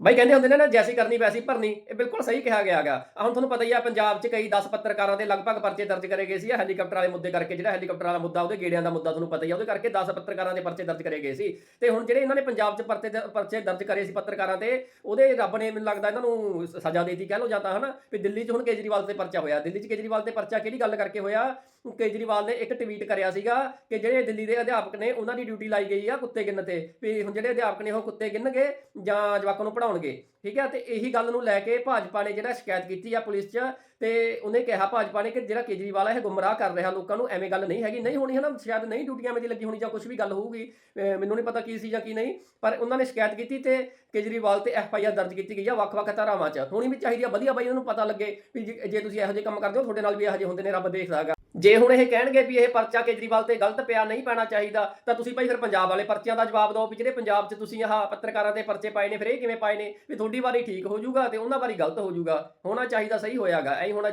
ਬਾਈ ਕਹਿੰਦੇ ਹੁੰਦੇ ਨੇ ਨਾ, ਜੈਸੀ ਕਰਨੀ ਵੈਸੀ ਭਰਨੀ, ਇਹ ਬਿਲਕੁਲ ਸਹੀ ਕਿਹਾ ਗਿਆ ਹੈਗਾ। ਹੁਣ ਤੁਹਾਨੂੰ ਪਤਾ ਹੀ ਆ, ਪੰਜਾਬ 'ਚ ਕਈ 10 ਪੱਤਰਕਾਰਾਂ ਦੇ ਲਗਭਗ ਪਰਚੇ ਦਰਜ ਕਰੇ ਗਏ ਸੀ ਆਹ ਹੈਲੀਕਾਪਟਰ ਵਾਲੇ ਮੁੱਦੇ ਕਰਕੇ, ਜਿਹੜਾ ਹੈਲੀਕਾਪਟਰ ਵਾਲਾ ਮੁੱਦਾ, ਉਹਦੇ ਗੇੜਿਆਂ ਦਾ ਮੁੱਦਾ ਤੁਹਾਨੂੰ ਪਤਾ ਹੀ ਆ, ਉਹਦੇ ਕਰਕੇ 10 ਪੱਤਰਕਾਰਾਂ ਦੇ ਪਰਚੇ ਦਰਜ ਕਰੇ ਗਏ ਸੀ। ਤੇ ਹੁਣ ਜਿਹੜੇ ਇਹਨਾਂ ਨੇ ਪੰਜਾਬ 'ਚ ਪਰਚੇ ਪਰਚੇ ਦਰਜ ਕਰੇ ਸੀ ਪੱਤਰਕਾਰਾਂ ਤੇ, ਉਹਦੇ ਰੱਬ ਨੇ ਮੈਨੂੰ ਲੱਗਦਾ ਇਹਨਾਂ ਨੂੰ ਸਜ਼ਾ ਦੇਤੀ, ਕਹਿ ਲੋ ਜਾਂਦਾ ਹਨਾ, ਵੀ ਦਿੱਲੀ 'ਚ ਹੁਣ ਕੇਜਰੀਵਾਲ ਤੇ ਪਰਚਾ ਹੋਇਆ। ਦਿੱਲੀ 'ਚ ਕੇਜਰੀਵਾਲ ਤੇ ਪਰਚਾ ਕਿਹੜੀ ਗੱਲ ਕਰਕੇ ਹੋਇਆ? ਕੇਜਰੀਵਾਲ ਨੇ ਇੱਕ ਟਵੀਟ ਕਰਿਆ ਸੀਗਾ ਕਿ ਜਿਹੜੇ ਦਿੱਲੀ ਦੇ ਅਧਿਆਪਕ ਨੇ, ਉਹਨਾਂ ਦੀ ਡਿਊਟੀ ਲਾਈ ਗਈ ਆ ਕੁੱਤੇ ਗਿਣਨ ਤੇ, ਵੀ ਹੁਣ ਜਿਹੜੇ ਅਧਿਆਪਕ ਨੇ ਉਹ ਕੁੱਤੇ ਗਿਣਨਗੇ ਜਾਂ ਜਵਾਕਾਂ ਨੂੰ ਪੜਾਉਣਗੇ ਠੀਕ ਹੈ, ਤੇ ਇਹੀ ਗੱਲ ਨੂੰ ਲੈ ਕੇ ਭਾਜਪਾ ਨੇ ਜਿਹੜਾ ਸ਼ਿਕਾਇਤ ਕੀਤੀ ਆ ਪੁਲਿਸ 'ਚ, ਤੇ ਉਹਨੇ ਕਿਹਾ ਭਾਜਪਾ ਨੇ ਕਿ ਜਿਹੜਾ ਕੇਜਰੀਵਾਲ ਹੈ ਇਹ ਗੁੰਮਰਾਹ ਕਰ ਰਿਹਾ ਲੋਕਾਂ ਨੂੰ, ਐਵੇਂ ਗੱਲ ਨਹੀਂ ਹੈਗੀ। ਨਹੀਂ ਹੋਣੀ ਹੈ ਨਾ ਸ਼ਾਇਦ ਨਹੀਂ ਡਿਊਟੀਆਂ ਦੀ ਲੱਗੀ ਹੋਣੀ ਜਾਂ ਕੁਝ ਵੀ ਗੱਲ ਹੋਊਗੀ ਮੈਨੂੰ ਨਹੀਂ ਪਤਾ ਕੀ ਸੀ ਜਾਂ ਕੀ ਨਹੀਂ, ਪਰ ਉਹਨਾਂ ਨੇ ਸ਼ਿਕਾਇਤ ਕੀਤੀ ਤੇ ਕੇਜਰੀਵਾਲ ਤੇ ਐਫ ਆਈ ਆਰ ਦਰਜ ਕੀਤੀ ਗਈ ਆ ਵੱਖ-ਵੱਖ ਧਾਰਾਵਾਂ 'ਚ। ਹੋਣੀ ਵੀ ਚਾਹੀਦੀ ਆ ਵਧੀਆ ਬਾਈ ਉਹਨਾਂ ਨੂੰ ਪਤਾ ਲੱਗੇ ਵੀ ਜੇ ਜੇ ਤੁਸੀਂ ਇਹੋ ਜਿਹੇ ਕੰਮ ਕਰਦੇ ਹੋ, ਤੁਹਾਡੇ ਨਾਲ ਵੀ ਇਹੋ ਜਿਹੇ ਹੁੰਦੇ ਨੇ, ਰੱਬ ਦੇਖਦਾ ਹੈਗਾ। ਜੇ ਹੁਣ ਇਹ ਕਹਿਣਗੇ ਵੀ ਇਹ ਪਰਚਾ ਕੇਜਰੀਵਾਲ ਤੇ ਗਲਤ ਪਿਆ, ਨਹੀਂ ਪੈਣਾ ਚਾਹੀਦਾ, ਤਾਂ ਤੁਸੀਂ ਭਾਈ ਫਿਰ ਪੰਜਾਬ ਵਾਲੇ ਪਰਚਿਆਂ ਦਾ ਜਵਾਬ ਦਿਓ ਵੀ ਜਿਹੜੇ ਪੰਜਾਬ 'ਚ ਤੁਸੀਂ ਆਹ ਪੱਤਰਕਾਰਾਂ ਦੇ ਪਰਚੇ ਪਾਏ ਨੇ, ਫਿਰ ਇਹ ਕਿਵੇਂ ਪਾਏ ਨੇ? ਵੀ ਤੁਹਾਡੀ ਵਾਰੀ ਠੀਕ ਹੋ ਜਾਊਗਾ ਤੇ ਉਹਨਾਂ ਵਾਰੀ ਗਲਤ ਹੋ ਜਾਊਗਾ। ਹੋਣਾ ਚਾਹੀਦਾ, ਸਹੀ ਹੋਇਆਗਾ, ਐਂ ਹੋਣਾ